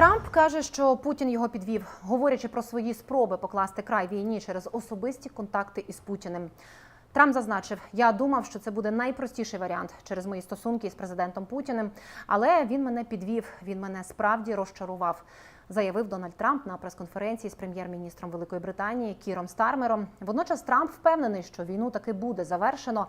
Трамп каже, що Путін його підвів, говорячи про свої спроби покласти край війні через особисті контакти із Путіним. Трамп зазначив: я думав, що це буде найпростіший варіант через мої стосунки з президентом Путіним, але він мене підвів. Він мене справді розчарував. Заявив Дональд Трамп на прес-конференції з прем'єр-міністром Великої Британії Кіром Стармером. Водночас Трамп впевнений, що війну таки буде завершено.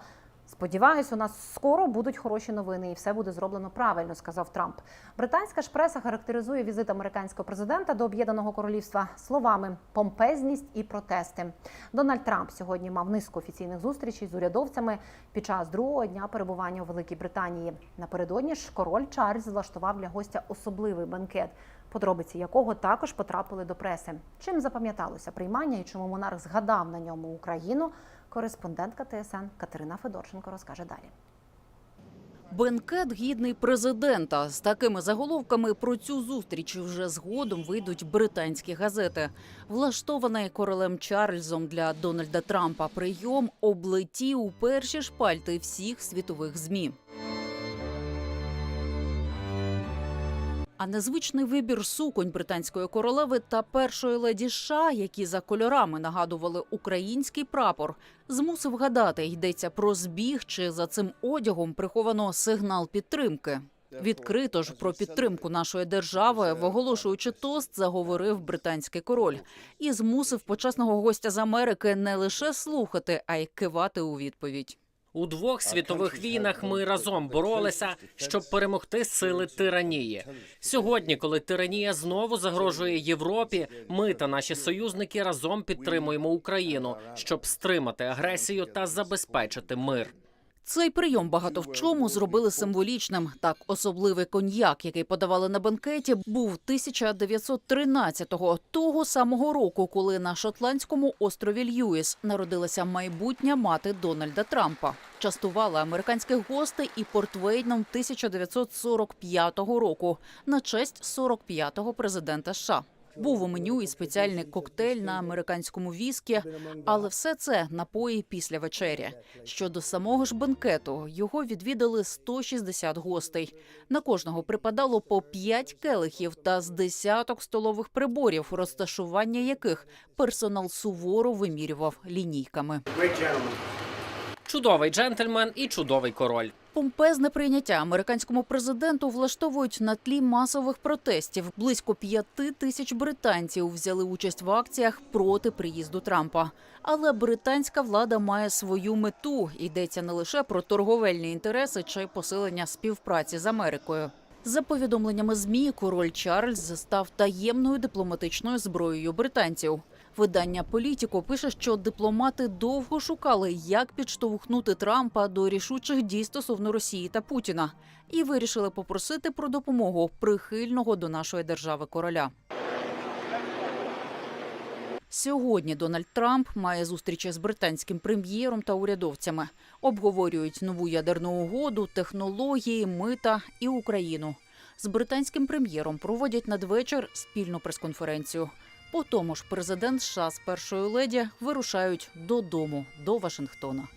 Сподіваюсь, у нас скоро будуть хороші новини, і все буде зроблено правильно, сказав Трамп. Британська ж преса характеризує візит американського президента до Об'єднаного Королівства словами помпезність і протести. Дональд Трамп сьогодні мав низку офіційних зустрічей з урядовцями під час другого дня перебування у Великій Британії. Напередодні ж король Чарльз влаштував для гостя особливий банкет, подробиці якого також потрапили до преси. Чим запам'яталося приймання і чому монарх згадав на ньому Україну? Кореспондентка ТСН Катерина Федорченко розкаже далі. Бенкет гідний президента. З такими заголовками про цю зустріч вже згодом вийдуть британські газети. Влаштований королем Чарльзом для Дональда Трампа прийом облетів у перші шпальти всіх світових змі. А незвичний вибір суконь британської королеви та першої леді США, які за кольорами нагадували український прапор, змусив гадати, йдеться про збіг чи за цим одягом приховано сигнал підтримки. Відкрито ж про підтримку нашої держави, оголошуючи тост, заговорив британський король і змусив почесного гостя з Америки не лише слухати, а й кивати у відповідь. У двох світових війнах ми разом боролися, щоб перемогти сили тиранії. Сьогодні, коли тиранія знову загрожує Європі, ми та наші союзники разом підтримуємо Україну, щоб стримати агресію та забезпечити мир. Цей прийом багато в чому зробили символічним. Так, особливий коньяк, який подавали на бенкеті, був 1913-го, того самого року, коли на шотландському острові Льюіс народилася майбутня мати Дональда Трампа. Частували американських гостей і портвейном 1945 року на честь 45-го президента США. Був у меню і спеціальний коктейль на американському віскі, але все це напої після вечері. Щодо самого ж бенкету, його відвідали 160 гостей. На кожного припадало по 5 келихів та з десяток столових приборів, розташування яких персонал суворо вимірював лінійками. Чудовий джентльмен і чудовий король. Помпезне прийняття американському президенту влаштовують на тлі масових протестів. Близько п'яти тисяч британців взяли участь в акціях проти приїзду Трампа. Але британська влада має свою мету. Йдеться не лише про торговельні інтереси чи посилення співпраці з Америкою. За повідомленнями змі, король Чарльз став таємною дипломатичною зброєю британців. Видання Політіко пише, що дипломати довго шукали, як підштовхнути Трампа до рішучих дій стосовно Росії та Путіна, і вирішили попросити про допомогу прихильного до нашої держави короля. Сьогодні Дональд Трамп має зустрічі з британським прем'єром та урядовцями. Обговорюють нову ядерну угоду, технології, мита і Україну. З британським прем'єром проводять надвечір спільну прес-конференцію. По тому ж президент США з першою леді вирушають додому до Вашингтона.